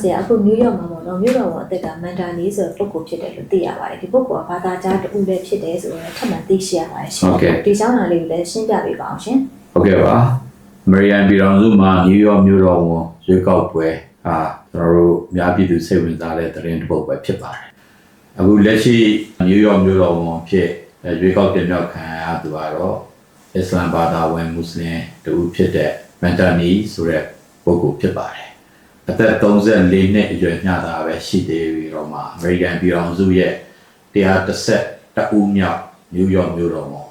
ဆရာအခုနယူးယောက်မှာပေါ့နော်မြို့တော်ဝန်အသက်ကမန်တာနီဆိုတဲ့ပုဂ္ဂိုလ်ဖြစ်တယ်လို့သိရပါတယ်ဒီပုဂ္ဂိုလ်ကဘာသာကြားတူပဲဖြစ်တယ်ဆိုတော့ထပ်မံသိရှိရပါတယ်ရှင်ဒီကြောင်းလာလေးကိုလည်းရှင်းပြပေးပါအောင်ရှင်ဟုတ်ကဲ့ပါအမေရိကန်ပြည်ထောင်စုမှာနယူးယောက်မြို့တော်ဝန်ရွေးကောက်ပွဲဟာကျွန်တော်တို့အများပြည်သူစိတ်ဝင်စားတဲ့သတင်းတစ်ပုဒ်ပဲဖြစ်ပါတယ်အခုလက်ရှိနယူးယောက်မြို့တော်ဝန်ဖြစ်ရွေးကောက်တင်မြှောက်ခံရသူကတော့အစ္စလမ်ဘာသာဝင်မွတ်စလင်တူဖြစ်တဲ့မန်တာနီဆိုတဲ့ပုဂ္ဂိုလ်ဖြစ်ပါတယ် အသက်34နှစ်အရွယ်ညတာပဲရှိသေးပြီးတော့မှအမေရိကန်ပြည်ထောင်စုရဲ့130တဦးမြောက်နယူးယောက်မြို့တော်ဝန်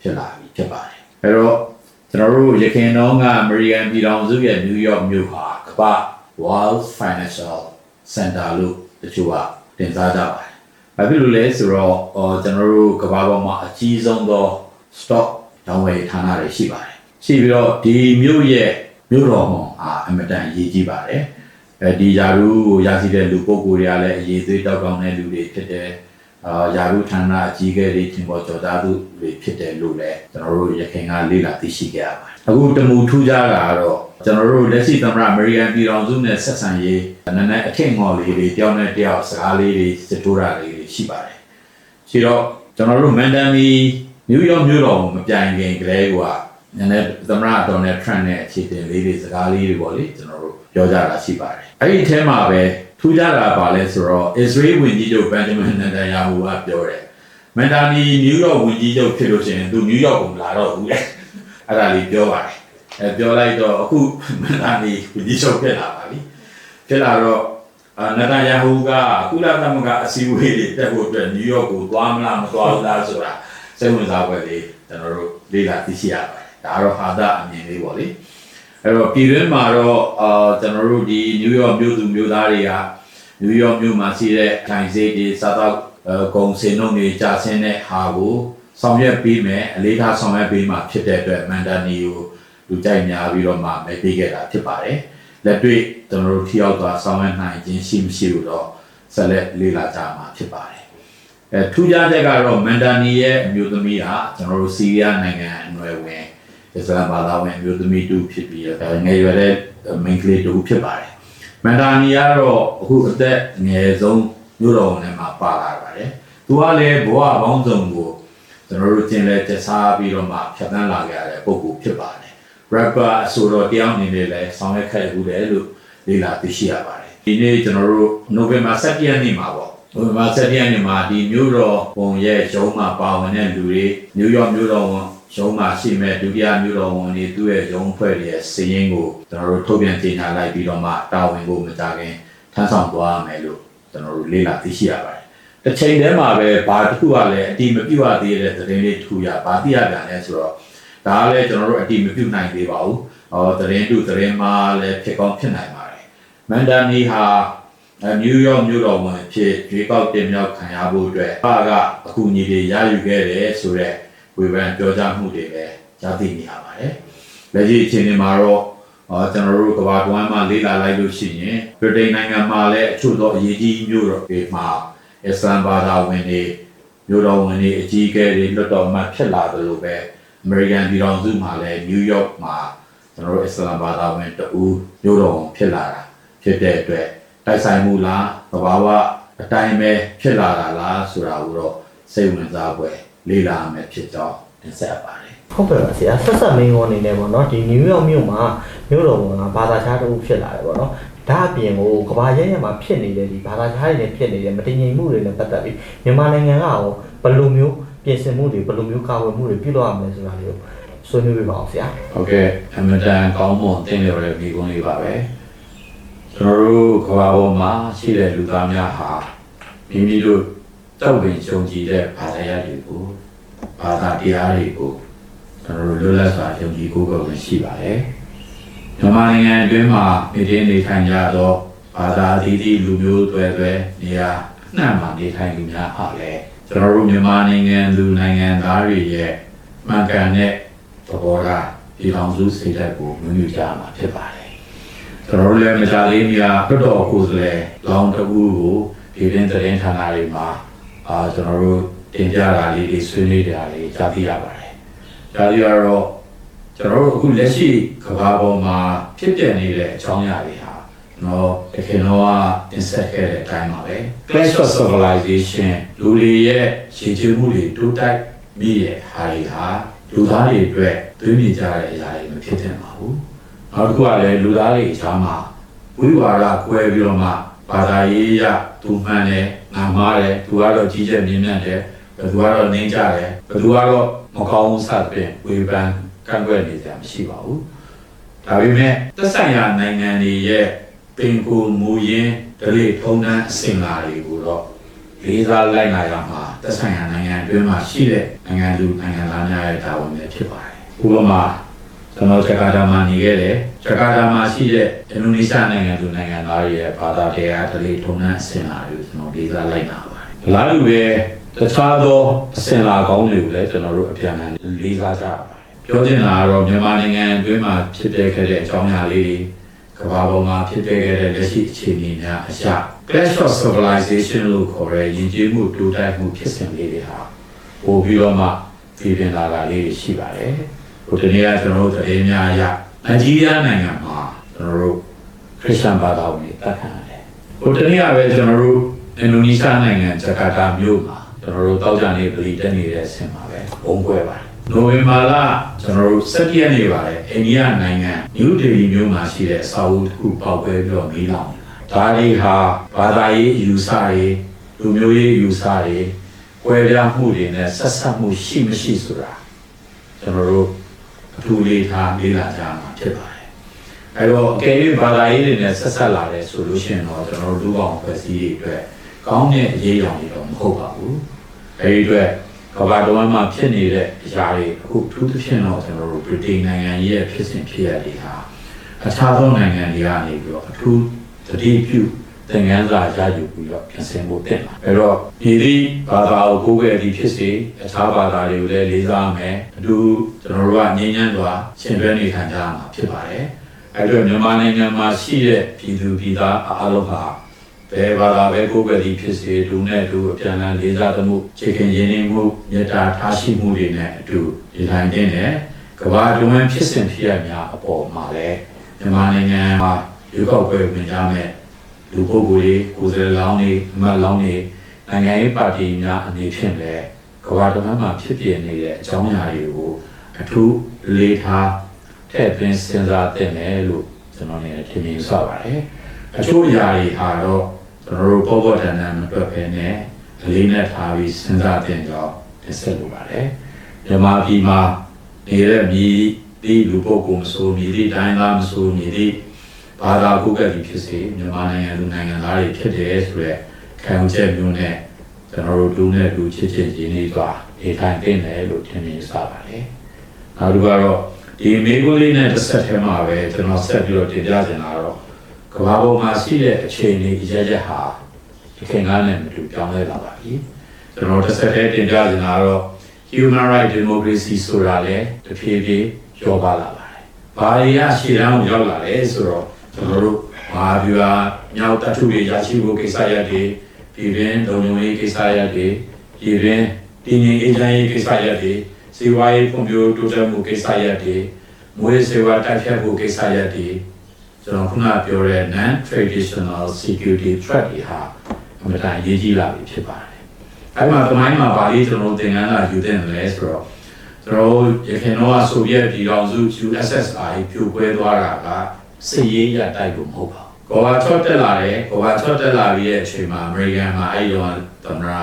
ဖြစ်လာပြီဖြစ်ပါတယ်အဲတော့ကျွန်တော်တို့ရခိုင်တော့ကအမေရိကန်ပြည်ထောင်စုရဲ့နယူးယောက်မြို့ဟာကမ္ဘာ World Financial Center လို့တချို့ကတင်စားကြပါတယ်။ဘာဖြစ်လို့လဲဆိုတော့အော်ကျွန်တော်တို့ကမ္ဘာပေါ်မှာအကြီးဆုံးသော stock ရောင်းဝယ်ဌာနတွေရှိပါတယ်။ရှိပြီးတော့ဒီမြို့ရဲ့မြို့တော်မှာ အာအမတန်အရေးကြီးပါတယ်။အဲဒီယာရုကိုရရှိတဲ့လူပုဂ္ဂိုလ်တွေကလည်းအရေးသေးတောက်တောင်းတဲ့လူတွေဖြစ်တယ်။အာယာရုဌာနအကြီးအကဲတွေထင်ပေါ်ကျော်သားသူတွေဖြစ်တယ်လို့လည်းကျွန်တော်တို့ရခိုင်ကလေ့လာသိရှိခဲ့ရပါတယ်။အခုတမူထူးခြားတာကတော့ကျွန်တော်တို့လက်ရှိသမ္မတအမေရိကန်ပြည်ထောင်စုနဲ့ဆက်ဆံရေးနည်းနည်းအထင်ငေါ်လေးတွေတယောက်နဲ့တယောက်စကားလေးတွေစတိုးတာလေးတွေရှိပါတယ်။ရှိတော့ကျွန်တော်တို့မန်ဒန်မီနယူးယောက်မြို့တော်ကိုမပြိုင်ခင်ကလေးက နည်းနည်းသမ္မတဒေါ်နယ်ထရန့်နဲ့အခြေတင်လေးတွေစကားလေးတွေပေါ့လေကျွန်တော်တို့ပြောကြတာရှိပါတယ်။အဲ့ဒီအထဲမှာပဲထူးခြားတာပါလဲဆိုတော့ Israel ဝန်ကြီးချုပ်ဘန်ဂျမင်နန်တန်ယာဟူကပြောတယ်။မန်ဒါနီနယူးယောက်ဝန်ကြီးချုပ်ဖြစ်လို့ရှိရင်သူနယူးယောက်ကိုမလာတော့ဘူးလေ။အဲ့ဒါလေးပြောပါတယ်။အဲပြောလိုက်တော့အခုမန်ဒါနီဝန်ကြီးချုပ်ဖြစ်လာပါပြီ။ဖြစ်လာတော့အာနတန်ယာဟူကကုလသမဂ္ဂအစည်းအဝေးတွေတက်ဖို့အတွက်နယူးယောက်ကိုသွားမလားမသွားဘူးလားဆိုတာစိတ်ဝင်စားပွဲလေးကျွန်တော်တို့လေ့လာသိရှိရပါတယ်။ ဒါကတော့ဟာဒအမြင်လေးပေါ့လေ။အဲ့တော့ပြည်တွင်းမှာတော့အာကျွန်တော်တို့ဒီနယူးယောက်မြို့သူမြို့သားတွေကနယူးယောက်မြို့မှာရှိတဲ့ထိုင်စေးတွေစားတော့ဂုံစင်တို့တွေကြာဆင်းတဲ့ဟာကိုဆောင်ရွက်ပေးမယ်အလေးထားဆောင်ရွက်ပေးမှာဖြစ်တဲ့အတွက်မန်ဒါနီကိုလူကြိုက်များပြီးတော့မှမဲပေးခဲ့တာဖြစ်ပါတယ်လက်တွေ့ကျွန်တော်တို့ထိရောက်သွားဆောင်ရွက်နိုင်ခြင်းရှိမရှိလို့တော့ဆက်လက်လေ့လာကြမှာဖြစ်ပါတယ်အဲထူးခြားချက်ကတော့မန်ဒါနီရဲ့အမျိုးသမီးဟာကျွန်တော်တို့စီးရီးယားနိုင်ငံအနွယ်ဝင် အစ္စလာမ်ဘာသာဝင်မျိုးသမီးတူဖြစ်ပြီးတော့ငယ်ရွယ်တဲ့မိန်းကလေးတူဖြစ်ပါတယ်။မန်ဒါနီကတော့အခုအသက်ငယ်ဆုံးမြို့တော်ဝင်ထဲမှာပါလာပါတယ်။သူကလည်းဘဝပေါင်းစုံကိုကျွန်တော်တို့ကျင်လဲတစားပြီးတော့မှဖြတ်သန်းလာခဲ့ရတဲ့ပုံကူဖြစ်ပါတယ်။ rapper အဆိုတော်တယောက်အနေနဲ့လည်းဆောင်ရွက်ခဲ့မှုတယ်လို့လေ့လာသိရှိရပါတယ်။ဒီနေ့ကျွန်တော်တို့ November 7ရက်နေ့မှာပေါ့။နိုဝင်ဘာ7ရက်နေ့မှာဒီမြို့တော်ပုံရဲ့ရုံးမှာပါဝင်တဲ့လူတွေနယူးယောက်မြို့တော်ဝန် ရုံးမှာရှိမဲ့ဒုတိယမြို့တော်ဝန်တွေသူ့ရဲ့ရုံးဖွဲ့တွေရဲ့စီးရင်ကိုကျွန်တော်တို့ထုတ်ပြန်ကြေညာလိုက်ပြီးတော့မှတာဝန်ကိုမကြခင်ထမ်းဆောင်သွားရမယ်လို့ကျွန်တော်တို့လေ့လာသိရှိရပါတယ်။တစ်ချိန်တည်းမှာပဲဘာတစ်ခုကလည်းအတိမပြုတ်ရသေးတဲ့သတင်းလေးတစ်ခုရဘာသိရပြန်လဲဆိုတော့ဒါကလည်းကျွန်တော်တို့အတိမပြုတ်နိုင်သေးပါဘူး။ဟောသတင်းတူသတင်းမှာလည်းဖြစ်ကောင်းဖြစ်နိုင်ပါတယ်။မန်ဒန်နီဟာအဲနယူးယောက်မြို့တော်ဝန်ဖြစ်ရွေးကောက်တင်မြှောက်ခံရဖို့အတွက်ဘာကအကူအညီတွေရယူခဲ့တယ်ဆိုတော့ ဝေဖန်ပြောကြားမှုတွေလည်းရသိနေရပါတယ်။လက်ရှိအခြေအနေမှာတော့အော်ကျွန်တော်တို့ကဘာတွမ်းမှာလေးလာလိုက်လို့ရှိရင်ဗြိတိန်နိုင်ငံမှာလည်းအချို့သောအရေးကြီးမြို့တော်တွေမှာအစ္စလမ်ဘာသာဝင်တွေမြို့တော်ဝင်တွေအကြီးအကဲတွေလွတ်တော်မှဖြစ်လာတယ်လို့ပဲအမေရိကန်ပြည်ထောင်စုမှာလည်းနယူးယောက်မှာကျွန်တော်တို့အစ္စလမ်ဘာသာဝင်တဦးမြို့တော်ဝင်ဖြစ်လာတာဖြစ်တဲ့အတွက်တိုက်ဆိုင်မှုလားသဘာဝအတိုင်းပဲဖြစ်လာတာလားဆိုတာကိုတော့စိတ်ဝင်စားပွဲ လေးလာမယ်ဖြစ်ကြောင်းတင်ဆက်ပါတယ်ဟုတ်ကဲ့ပါဆရာဆက်ဆက်မင်းကောအနေနဲ့ပေါ့နော်ဒီနယူးယောက်မြို့မှာမြို့တော်ဝန်ကဘာသာခြားတူဖြစ်လာတယ်ပေါ့နော်ဒါအပြင်ကိုကဘာရဲရဲမှာဖြစ်နေတဲ့ဒီဘာသာခြားတွေနဲ့ဖြစ်နေတဲ့မတည်ငြိမ်မှုတွေနဲ့ပတ်သက်ပြီးမြန်မာနိုင်ငံကရောဘယ်လိုမျိုးပြင်ဆင်မှုတွေဘယ်လိုမျိုးကာဝယ်မှုတွေပြုလုပ်ရမလဲဆိုတာလေးကိုဆွေးနွေးပြပါအောင်ဆရာဟုတ်ကဲ့အမတန်ကောင်းမွန်သင်လျော်တဲ့မိကုန်းလေးပါပဲကျွန်တော်တို့ကဘာပေါ်မှာရှိတဲ့လူသားများဟာမိမိတို့ တောက်ပင်ရှုံကြည်တဲ့ဘာသာရပ်တွေကိုဘာသာတရားတွေကိုကျွန်တော်တို့လွတ်လပ်စွာယုံကြည်ကိုယ်ကိုယ်ဝင်ရှိပါတယ်မြန်မာနိုင်ငံအတွင်းမှာနေထိုင်နေထိုင်ကြသောဘာသာအသီးသီးလူမျိုးတွေတွေနေရာအနှံ့မှာနေထိုင်လူများဟာလည်းကျွန်တော်တို့မြန်မာနိုင်ငံလူနိုင်ငံသားတွေရဲ့မှန်ကန်တဲ့သဘောထားဒီအောင်စုစိတ်ဓာတ်ကိုမြင်ကြမှာဖြစ်ပါတယ်။ကျွန်တော်တို့လည်းမကြလေးများတော်တော်ကိုယ်စားလှယ်လောင်းတကူကိုဒီရင်သတင်းဌာနတွေမှာ အာကျွန်တော်တို့တင်ပြတာလေးတွေဆွေးနွေးတာလေးကြားသိရပါတယ်။ဒါတွေကတော့ကျွန်တော်တို့အခုလက်ရှိကမ္ဘာပေါ်မှာဖြစ်ပျက်နေတဲ့အကြောင်းအရာတွေဟာတနော်တခင်တော့တင်ဆက်ခဲ့တဲ့အတိုင်းပါပဲ Clash of Civilization လူတွေရဲ့ရည်ချမှုတွေတိုးတက်မိရဲ့ဟာတွေဟာလူသားတွေအတွက်သွေးမြေကြတဲ့အရာတွေမဖြစ်သင့်ပါဘူးနောက်တစ်ခုကလည်းလူသားတွေအကြားမှာဝိဝါဒကွဲပြီးတော့မှဘာသာရေးရသူမှန်တယ် ငါမှားတယ်သူကတော့ကြီးကျယ်မြင့်မြတ်တယ်ဘယ်သူကတော့နှင်းကြတယ်ဘယ်သူကတော့မကောင်းစသဖြင့်ဝေဖန်ကန့်ကွက်နေကြမရှိပါဘူးဒါပေမဲ့သက်ဆိုင်ရာနိုင်ငံတွေရဲ့ပင်ကိုမူရင်းဒလိထုံးတန်းအစဉ်အလာတွေကိုတော့လေးစားလိုက်နာရမှာသက်ဆိုင်ရာနိုင်ငံအတွင်းမှာရှိတဲ့နိုင်ငံလူနိုင်ငံသားများရဲ့တာဝန်ပဲဖြစ်ပါတယ်။ဥပမာ ကျွန်တော်ဂျကာတာမှာနေခဲ့တယ်။ဂျကာတာမှာရှိတဲ့အင်ဒိုနီးရှားနိုင်ငံလူနိုင်ငံသားတွေရဲ့ဘာသာတရားဒလိထုံးတန်းအစဉ်အလာတွေကိုကျွန်တော်လေးစားလိုက်နာပါတယ်။လာလူပဲတခြားသောအစဉ်အလာကောင်းတွေကိုလည်းကျွန်တော်တို့အပြန်အလှန်လေးစားကြရပါတယ်။ပြောချင်တာကတော့မြန်မာနိုင်ငံအတွင်းမှာဖြစ်ပျက်ခဲ့တဲ့အကြောင်းအရာလေးတွေကမ္ဘာပေါ်မှာဖြစ်ပျက်ခဲ့တဲ့လက်ရှိအခြေအနေများအရာ Clash of Civilization လို့ခေါ်တဲ့ယဉ်ကျေးမှုတိုးတက်မှုဖြစ်စဉ်လေးတွေဟာပို့ပြီးတော့မှပြည်ပြင်လာတာလေးတွေရှိပါတယ်။ ဟိုတနေ့ကကျွန်တော်တို့သတင်းများအရနိုင်ဂျီးရီးယားနိုင်ငံမှာကျွန်တော်တို့ခရစ်ယာန်ဘာသာဝင်တွေတက်ခံရတယ်။ဟိုတနေ့ကပဲကျွန်တော်တို့အင်ဒိုနီးရှားနိုင်ငံဂျကာတာမြို့မှာကျွန်တော်တို့တောက်ကြနေပြည်တက်နေတဲ့အဆင့်မှာပဲဘုံကွဲပါတယ်။နိုဝင်ဘာလကျွန်တော်တို့7ရက်နေ့ပါတယ်အိန္ဒိယနိုင်ငံနယူးဒေလီမြို့မှာရှိတဲ့အစာအုပ်တစ်ခုပေါက်ကွဲပြီးတော့မီးလောင်နေတာဒါတွေဟာဘာသာရေးအယူဆတွေလူမျိုးရေးအယူဆတွေကွဲပြားမှုတွေနဲ့ဆက်ဆက်မှုရှိမရှိဆိုတာကျွန်တော်တို့ အထူးလေးထားလေ့လာကြမှာဖြစ်ပါတယ်အဲတော့အကယ်၍ဘာသာရေးတွေနဲ့ဆက်ဆက်လာတယ်ဆိုလို့ရှိရင်တော့ကျွန်တော်တို့လူကောင်ဖွဲ့စည်းရေးအတွက်ကောင်းတဲ့အရေးအယောင်တွေတော့မဟုတ်ပါဘူးအဲဒီအတွက်ကမ္ဘာတော်မှာဖြစ်နေတဲ့အရာတွေအခုထူးသဖြင့်တော့ကျွန်တော်တို့ဗြိတိန်နိုင်ငံရဲ့ဖြစ်စဉ်ဖြစ်ရတွေဟာအခြားသောနိုင်ငံတွေကနေပြီးတော့အထူးတတိပြု သင်ခန်းစာရယူပြီးတော့ပြင်ဆင်ဖို့တင်ပါအဲ့တော့ဒီဒီဘာသာကိုကိုယ်ကယ်ဒီဖြစ်စေအခြားဘာသာတွေကိုလည်းလေးစားမယ်အတူကျွန်တော်တို့ကငြိမ်းချမ်းစွာရှင်တွဲနေထိုင်ကြရမှာဖြစ်ပါတယ်အဲ့တော့မြန်မာနိုင်ငံမှာရှိတဲ့ပြည်သူပြည်သားအားလုံးဟာဘယ်ဘာသာပဲကိုယ်ပဲဒီဖြစ်စေလူနဲ့လူအပြန်အလှန်လေးစားသမှုခြေခင်ရင်းနှီးမှုမေတ္တာထားရှိမှုတွေနဲ့အတူဒီတိုင်းတင်တယ်ကမ္ဘာတွင်းဖြစ်စဉ်ဖြစ်ရများအပေါ်မှာလည်းမြန်မာနိုင်ငံမှာရွေးကောက်ပွဲဝင်ကြမဲ့ လူပုဂ္ဂိုလ်တွေကိုယ်စားလှယ်လောင်းတွေအမတ်လောင်းတွေနိုင်ငံရေးပါတီများအနေဖြင့်လည်းကမ္ဘာတွင်းမှာဖြစ်ပြနေတဲ့အကြောင်းအရာတွေကိုအထူးလေးထားထည့်သွင်းစဉ်းစားသင့်တယ်လို့ကျွန်တော်အနေနဲ့ထင်မြင်ဆပါတယ်အချို့ຢာတွေဟာတော့ကျွန်တော်တို့ပေါ်ပေါ်တန်တန်မတွက်ဖဲနဲ့အလေးနဲ့ထားပြီးစဉ်းစားတင်ကြောင်းတင်ဆက်လိုပါတယ်မြန်မာပြည်မှာနေတဲ့မြည်ဒီလူပုဂ္ဂိုလ်မဆိုမြည်ဒီတိုင်းသားမဆိုမြည်ဒီ ဘာသာကုကတိဖြစ်စေမြန်မာနိုင်ငံလူနိုင်ငံသားတွေဖြစ်တယ်ဆိုရက်ခံယူချက်မျိုးနဲ့ကျွန်တော်တို့လူနဲ့လူချစ်ချစ်ရင်းနှီးစွာနေထိုင်တင်တယ်လို့ထင်မြင်စပါတယ်နောက်တစ်ခုကတော့ဒီမေကိုလေးနဲ့တစ်ဆက်ထဲမှာပဲကျွန်တော်ဆက်ပြီးတော့တင်ပြချင်တာတော့ကမ္ဘာပေါ်မှာရှိတဲ့အခြေအနေအရရက်ဟာဒီခင်ကားနဲ့မတူပြောင်းလဲလာပါပြီကျွန်တော်တစ်ဆက်တည်းတင်ပြနေတာတော့ human right democracy ဆိုတာလည်းတဖြည်းဖြည်းကျော်ပါလာပါတယ်။ဘာတွေရရှေ့တန်းကိုရောက်လာလဲဆိုတော့ ကျွန်တော်တို့ဘာပြာမြောက်တထုတွေရရှိဖို့ကိစ္စရပ်တွေပြည်တွင်းလုံခြုံရေးကိစ္စရပ်တွေပြည်တွင်းတည်ငြိမ်အေးချမ်းရေးကိစ္စရပ်တွေစီးပွားရေးဖွံ့ဖြိုးတိုးတက်မှုကိစ္စရပ်တွေမွေးစေဝါတိုက်ဖြတ်မှုကိစ္စရပ်တွေကျွန်တော်ခုနပြောတဲ့ non traditional security threat တွေဟာအမှန်တရားရေးကြီးလာပြီဖြစ်ပါတယ်။အဲဒီမှာတမိုင်းမှာဗာလေးကျွန်တော်သင်ခန်းစာယူတဲ့တယ်လဲဆိုတော့ကျွန်တော်ရခိုင်တော့ဆိုဗီယက်ပြည်ထောင်စု USSR ပြိုကွဲသွားတာက စစ်ရေးရတိုက်လို့မဟုတ်ပါဘူး။ကော်ဘာချော့တက်လာတယ်။ကော်ဘာချော့တက်လာပြီးရဲ့အချိန်မှာအမေရိကန်မှာအဲဒီတော့သမ္မတ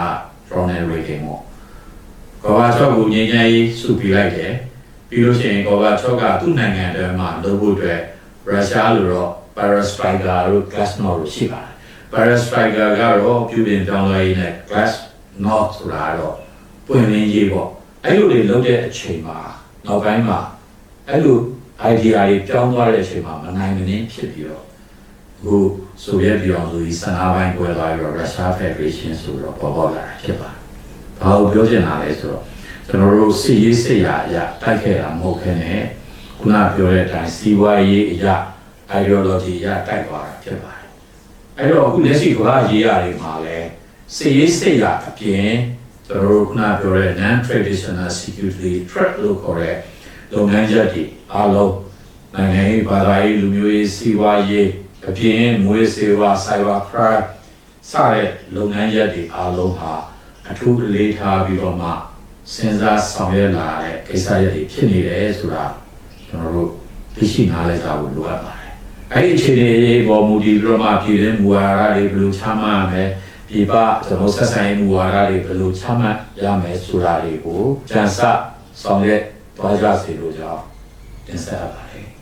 Ronald Reagan ပေါ့။ကော်ဘာချော့ကိုငြိမ်းချမ်းရေးစုပြီးလိုက်တယ်။ပြီးလို့ရှိရင်ကော်ဘာချော့ကသူ့နိုင်ငံထဲမှာလုပ်ဖို့အတွက်ရုရှားလိုတော့ Parastriker တို့ Glasnost တို့ရှိပါတယ်။ Parastriker ကတော့ပြုပြင်ပြောင်းလဲရေးနဲ့ Glasnost ဆိုတာတော့ပွင့်လင်းရေးပေါ့။အဲ့လိုတွေလုပ်တဲ့အချိန်မှာနောက်ပိုင်းမှာအဲ့လို idea တွေပြောင်းသွားတဲ့အချိန်မှာမနိုင်မနှင်းဖြစ်ပြီးတော့အခုဆိုဗီယက်ပြည်အောင်စုကြီးစနာပိုင်းကွဲသွားပြီးတော့ Russia Federation ဆိုတော့ပေါ်ပေါက်လာတာဖြစ်ပါတယ်။ဘာလို့ပြောချင်တာလဲဆိုတော့ကျွန်တော်တို့စီရေးစစ်ရာအရာတိုက်ခဲ့တာမဟုတ်ခဲနဲ့ခုနပြောတဲ့အတိုင်းစီးပွားရေးအရာ ideology အရတိုက်သွားတာဖြစ်ပါတယ်။အဲ့တော့အခုလက်ရှိကမ္ဘာရေးရာတွေမှာလည်းစစ်ရေးစစ်ရာအပြင်ကျွန်တော်တို့ခုနပြောတဲ့ non traditional security threat လို့ခေါ်တဲ့ လုပ်ငန်းချက်တွေအားလုံးနိုင်ငံရေးဘာသာရေးလူမျိုးရေးစီးပွားရေးအပြင်မွေးစေဝါ cyber crime စတဲ့လုပ်ငန်းရပ်တွေအားလုံးဟာအထူးအလေးထားပြီးတော့မှစဉ်းစားဆောင်ရွက်လာတဲ့ကိစ္စရပ်တွေဖြစ်နေတယ်ဆိုတာကျွန်တော်တို့သိရှိနားလည်ကြဖို့လိုအပ်ပါတယ်။အဲ့ဒီအခြေအနေတွေပေါ်မူတည်ပြီးတော့မှပြည်တွင်းမူဝါဒတွေဘယ်လိုချမှတ်ရမလဲဒီပကျွန်တော်ဆက်ဆံရေးမူဝါဒတွေဘယ်လိုချမှတ်ရမယ်ဆိုတာတွေကိုကြံစဆောင်ရွက် သွားကြစေလို့ကြောင်းတင်ဆက်ရပါတယ်